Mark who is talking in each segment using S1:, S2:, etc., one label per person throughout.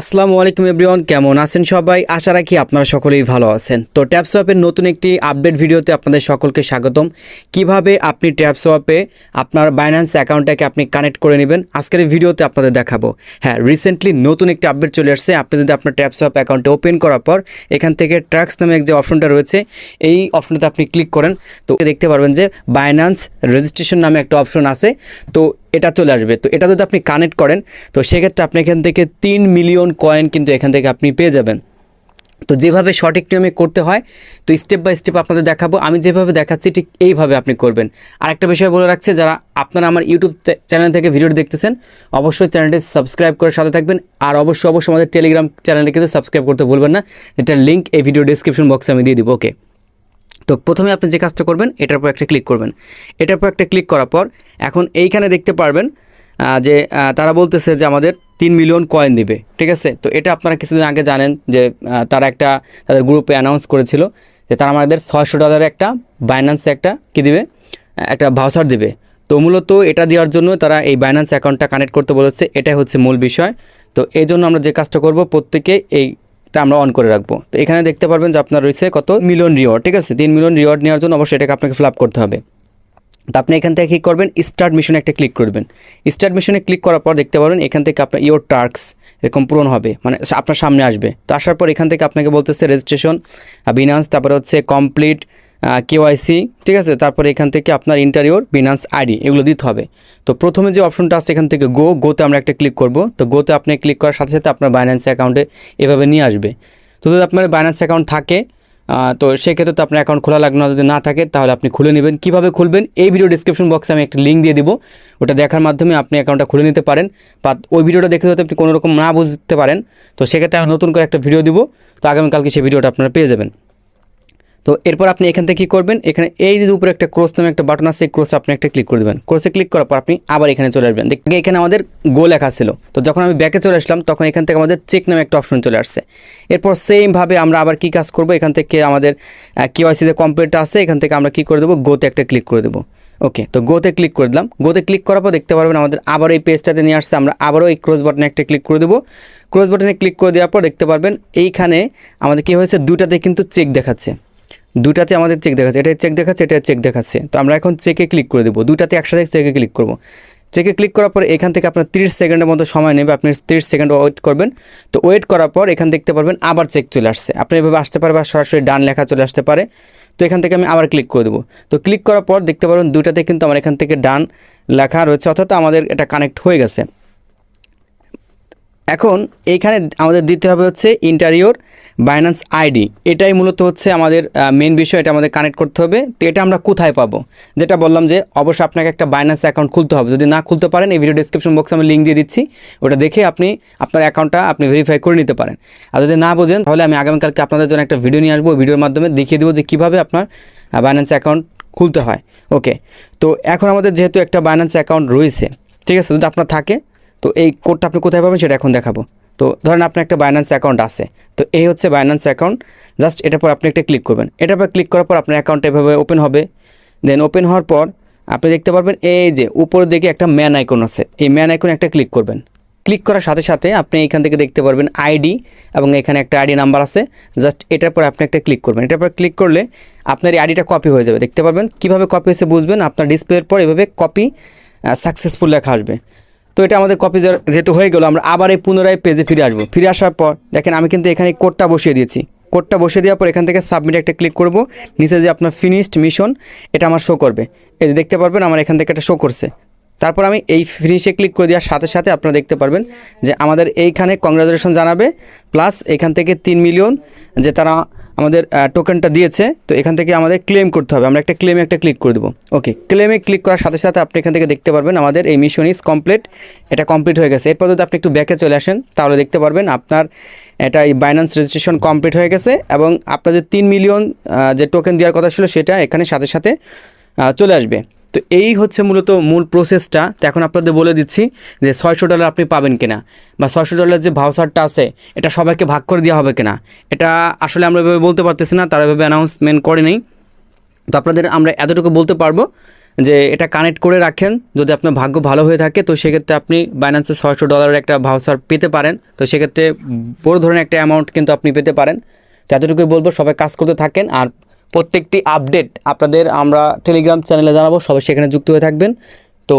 S1: আসসালামু আলাইকুম এভরিওয়ান, কেমন আছেন সবাই? আশা রাখি আপনারা সকলেই ভালো আছেন। তো ট্যাপসওয়াপের নতুন একটি আপডেট ভিডিওতে আপনাদের সকলকে স্বাগতম। কীভাবে আপনি ট্যাপসওয়াপে আপনার বাইন্যান্স অ্যাকাউন্টটাকে আপনি কানেক্ট করে নেবেন, আজকের ভিডিওতে আপনাদের দেখাবো। হ্যাঁ রিসেন্টলি নতুন একটি আপডেট চলে আসছে। আপনি যদি আপনার ট্যাপসওয়াপ অ্যাকাউন্টে ওপেন করার পর, এখান থেকে ট্র্যাক্স নামে যে অপশনটা রয়েছে, এই অপশনটাতে আপনি ক্লিক করেন। তো দেখতে পারবেন যে বাইন্যান্স রেজিস্ট্রেশন নামে একটা অপশন আছে। তো এটা চলে আসবে। তো এটা যদি আপনি কানেক্ট করেন, তো সেক্ষেত্রে আপনি এখান থেকে তিন মিলিয়ন কয়েন কিন্তু এখান থেকে আপনি পেয়ে যাবেন। তো যেভাবে সঠিক নিয়মে করতে হয়, তো স্টেপ বাই স্টেপ আপনাদের দেখাবো। আমি যেভাবে দেখাচ্ছি, ঠিক এইভাবে আপনি করবেন। আর একটা বিষয় বলে রাখছে, যারা আপনারা আমার ইউটিউব চ্যানেল থেকে ভিডিওটি দেখতেছেন, অবশ্যই চ্যানেলটি সাবস্ক্রাইব করে সাথে থাকবেন। আর অবশ্যই অবশ্যই আমাদের টেলিগ্রাম চ্যানেলে কিন্তু সাবস্ক্রাইব করতে ভুলবেন না। এটার লিঙ্ক এই ভিডিও ডিসক্রিপশন বক্সে আমি দিয়ে দিব ওকে তো প্রথমে আপনি যে কাজটা করবেন, এটার উপর একটা ক্লিক করবেন। এটার উপর একটা ক্লিক করার পর, এখন এইখানে দেখতে পারবেন যে তারা বলতেছে যে আমাদের তিন মিলিয়ন কয়েন দিবে, ঠিক আছে? তো এটা আপনারা কিছুদিন আগে জানেন যে তারা একটা, তাদের গ্রুপে অ্যানাউন্স করেছিল যে তারা আমাদের ছয়শো ডলারের একটা বাইন্যান্সে একটা কী দিবে? একটা ভাউচার দিবে। তো মূলত এটা দেওয়ার জন্য তারা এই বাইন্যান্স অ্যাকাউন্টটা কানেক্ট করতে বলেছে, এটাই হচ্ছে মূল বিষয়। তো এই জন্য আমরা যে কাজটা করব, প্রত্যেকে এইটা আমরা অন করে রাখব। তো এখানে দেখতে পারবেন যে আপনার রয়েছে কত মিলিয়ন রিওয়ার্ড ঠিক আছে? তিন মিলিয়ন রিওয়ার্ড নেওয়ার জন্য অবশ্যই এটাকে আপনাকে ফিল আপ করতে হবে। তো আপনি এখান থেকে কী করবেন স্টার্ট মিশনে একটা ক্লিক করবেন। স্টার্ট মিশনে ক্লিক করার পর দেখতে পারবেন এখান থেকে আপনার ইয়োর টার্কস এরকম পূরণ হবে মানে আপনার সামনে আসবে। তো আসার পর এখান থেকে আপনাকে বলতেছে রেজিস্ট্রেশন বিনান্স তারপরে হচ্ছে কমপ্লিট কেওয়াইসি ঠিক আছে? তারপরে এখান থেকে আপনার ইন্টারিওর বিনান্স আইডি এগুলো দিতে হবে। তো প্রথমে যে অপশনটা আছে এখান থেকে গো গোতে আমরা একটা ক্লিক করব। তো গোতে আপনি ক্লিক করার সাথে সাথে আপনার বাইন্যান্স অ্যাকাউন্টে এভাবে নিয়ে আসবে। তো যদি আপনার বাইন্যান্স অ্যাকাউন্ট থাকে তো সেক্ষেত্রে তো আপনার অ্যাকাউন্ট খোলা লাগবে না, যদি না থাকে, তাহলে আপনি খুলে নেবেন। কীভাবে খুলবেন? এই ভিডিও ডিসক্রিপশন বক্সে আমি একটা লিঙ্ক দিয়ে দিব। ওটা দেখার মাধ্যমে আপনি অ্যাকাউন্টটা খুলে নিতে পারেন। বা ওই ভিডিওটা দেখে যদি আপনি কোনো রকম না বুঝতে পারেন। তো সেক্ষেত্রে আমি নতুন করে একটা ভিডিও দিব। তো আগামীকালকে সেই ভিডিওটা আপনারা পেয়ে যাবেন। তো এরপর আপনি এখান থেকে কী করবেন? এখানে এই যে উপরে একটা ক্রোস নামে একটা বাটন আছে, এই ক্রোসে আপনি একটা ক্লিক করে দেবেন। ক্রোসে ক্লিক করার পর আপনি আবার এখানে চলে আসবেন। দেখবেন এখানে আমাদের গো লেখা ছিল। তো যখন আমি ব্যাকে চলে আসলাম, তখন এখান থেকে আমাদের চেক নামে একটা অপশন চলে আসছে। এরপর সেমভাবে আমরা আবার কী কাজ করব? এখান থেকে আমাদের কেওয়াইসি যে কমপ্লিটটা আছে, এখান থেকে আমরা কী করে দেবো? গোতে একটা ক্লিক করে দেবো। ওকে তো গোতে ক্লিক করে দিলাম। গোতে ক্লিক করার পর দেখতে পারবেন আমাদের আবার এই পেজটাতে নিয়ে আসছে। আমরা আবারও এই ক্রস বাটনে একটা ক্লিক করে দেবো। ক্রস বাটনে ক্লিক করে দেওয়ার পর দেখতে পারবেন, এইখানে আমাদের কী হয়েছে? দুটাতে কিন্তু চেক দেখাচ্ছে। দুটাতে আমাদের চেক দেখাচ্ছে। এটা চেক দেখাচ্ছে এটা চেক দেখাচ্ছে। তো আমরা এখন চেকে ক্লিক করে দেবো। দুটাতে একসাথে চেকে ক্লিক করব। চেকে ক্লিক করার পর এখান থেকে আপনার 30 সেকেন্ডের মতো সময় নেবে। আপনি 30 সেকেন্ড ওয়েট করবেন। তো ওয়েট করার পর এখান দেখতে পারবেন আবার চেক চলে আসছে। আপনি এভাবে আসতে পারে বা সরাসরি ডান লেখা চলে আসতে পারে। তো এখান থেকে আমি আবার ক্লিক করে দেবো। তো ক্লিক করার পর দেখতে পারবেন দুটাতে কিন্তু আমার এখান থেকে ডান লেখা রয়েছে। অর্থাৎ আমাদের এটা কানেক্ট হয়ে গেছে। এখন এইখানে আমাদের দিতে হবে হচ্ছে ইন্টারিওর বাইন্যান্স আইডি এটাই মূলত হচ্ছে আমাদের মেন বিষয়, এটা আমাদের কানেক্ট করতে হবে। তো এটা আমরা কোথায় পাবো? যেটা বললাম যে অবশ্যই আপনাকে একটা বাইন্যান্স অ্যাকাউন্ট খুলতে হবে। যদি না খুলতে পারেন, এই ভিডিও ডিসক্রিপশন বক্সে আমি লিঙ্ক দিয়ে দিচ্ছি। ওটা দেখে আপনি আপনার অ্যাকাউন্টটা আপনি ভেরিফাই করে নিতে পারেন। আর যদি না বোঝেন, তাহলে আমি আগামীকালকে আপনাদের জন্য একটা ভিডিও নিয়ে আসব। ভিডিওর মাধ্যমে দেখিয়ে দেবো যে কীভাবে আপনার বাইন্যান্স অ্যাকাউন্ট খুলতে হয়। ওকে তো এখন আমাদের যেহেতু একটা বাইন্যান্স অ্যাকাউন্ট রয়েছে, ঠিক আছে? যদি আপনার থাকে তো এই কোডটা আপনি কোথায় পাবেন সেটা এখন দেখাবো। তো ধরেন আপনার একটা বাইন্যান্স অ্যাকাউন্ট আছে। তো এই হচ্ছে বাইন্যান্স অ্যাকাউন্ট জাস্ট এটার পর আপনি একটা ক্লিক করবেন। এটার পর ক্লিক করার পর আপনার অ্যাকাউন্ট এভাবে ওপেন হবে। দেন ওপেন হওয়ার পর আপনি দেখতে পারবেন এই যে উপরের দিকে একটা ম্যান আইকন আছে। এই ম্যান আইকনে একটা ক্লিক করবেন। ক্লিক করার সাথে সাথে আপনি এখান থেকে দেখতে পারবেন আইডি এবং এখানে একটা আইডি নাম্বার আছে। জাস্ট এটার পর আপনি একটা ক্লিক করবেন। এটার পর ক্লিক করলে আপনার এই আইডিটা কপি হয়ে যাবে। দেখতে পারবেন। কীভাবে কপি হয়েছে বুঝবেন। আপনার ডিসপ্লের পর এভাবে কপি সাকসেসফুল লেখা আসবে। তো এটা আমাদের কপি যেহেতু হয়ে গেলো, আমরা আবার এই পুনরায় পেজে ফিরে আসব। ফিরে আসার পর, দেখেন আমি কিন্তু এখানে কোডটা বসিয়ে দিয়েছি। কোডটা বসিয়ে দেওয়ার পর এখান থেকে সাবমিট একটা ক্লিক করব। নিচে যে আপনার ফিনিশড মিশন এটা আমার শো করবে। এই যে দেখতে পারবেন, আমার এখান থেকে একটা শো করছে। তারপর আমি এই ফিনিশে ক্লিক করে দেওয়ার সাথে সাথে আপনারা দেখতে পারবেন যে আমাদের এইখানে কংগ্রাচুলেশন জানাবে প্লাস এখান থেকে তিন মিলিয়ন যে তারা আমাদের টোকেনটা দিয়েছে, তো এখান থেকে আমাদের ক্লেম করতে হবে। আমরা একটা ক্লেমে একটা ক্লিক করে দেবো। ওকে ক্লেমে ক্লিক করার সাথে সাথে আপনি এখান থেকে দেখতে পারবেন আমাদের এই মিশন ইজ কমপ্লিট এটা কমপ্লিট হয়ে গেছে। এরপর যদি আপনি একটু ব্যাকে চলে আসেন, তাহলে দেখতে পারবেন আপনার এটা এই বাইন্যান্স রেজিস্ট্রেশন কমপ্লিট হয়ে গেছে এবং আপনাদের তিন মিলিয়ন যে টোকেন দেওয়ার কথা ছিল সেটা এখানে সাথে সাথে চলে আসবে। তো এই হচ্ছে মূলত মূল প্রসেসটা তো এখন আপনাদের বলে দিচ্ছি যে ছয়শো ডলার আপনি পাবেন কিনা বা ছয়শো ডলার যে ভাউচারটা আছে, এটা সবাইকে ভাগ করে দেওয়া হবে কিনা? এটা আসলে আমরা এভাবে বলতে পারতেছি না, তারা এভাবে অ্যানাউন্সমেন্ট করে নেই। তো আপনাদের আমরা এতটুকু বলতে পারব যে এটা কানেক্ট করে রাখেন, যদি আপনার ভাগ্য ভালো হয়ে থাকে, তো সেক্ষেত্রে আপনি বাইন্যান্সে ছয়শো ডলারের একটা ভাউচার পেতে পারেন। তো সেক্ষেত্রে বড় ধরনের একটা অ্যামাউন্ট কিন্তু আপনি পেতে পারেন। তো এতটুকুই বলব, সবাই কাজ করতে থাকেন, আর প্রত্যেকটি আপডেট আপনাদের আমরা টেলিগ্রাম চ্যানেলে জানাব, সবাই সেখানে যুক্ত হয়ে থাকবেন। তো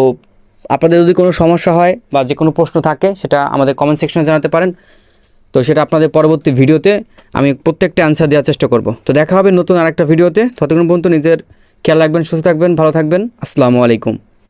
S1: আপনাদের যদি কোনো সমস্যা হয় বা যে কোনো প্রশ্ন থাকে, সেটা আমাদের কমেন্ট সেকশনে জানাতে পারেন। তো সেটা আপনাদের পরবর্তী ভিডিওতে আমি প্রত্যেকটা অ্যান্সার দেওয়ার চেষ্টা করব। তো দেখা হবে নতুন আরেকটা ভিডিওতে। ততক্ষণ পর্যন্ত নিজের খেয়াল রাখবেন, সুস্থ থাকবেন, ভালো থাকবেন। আসসালামু আলাইকুম।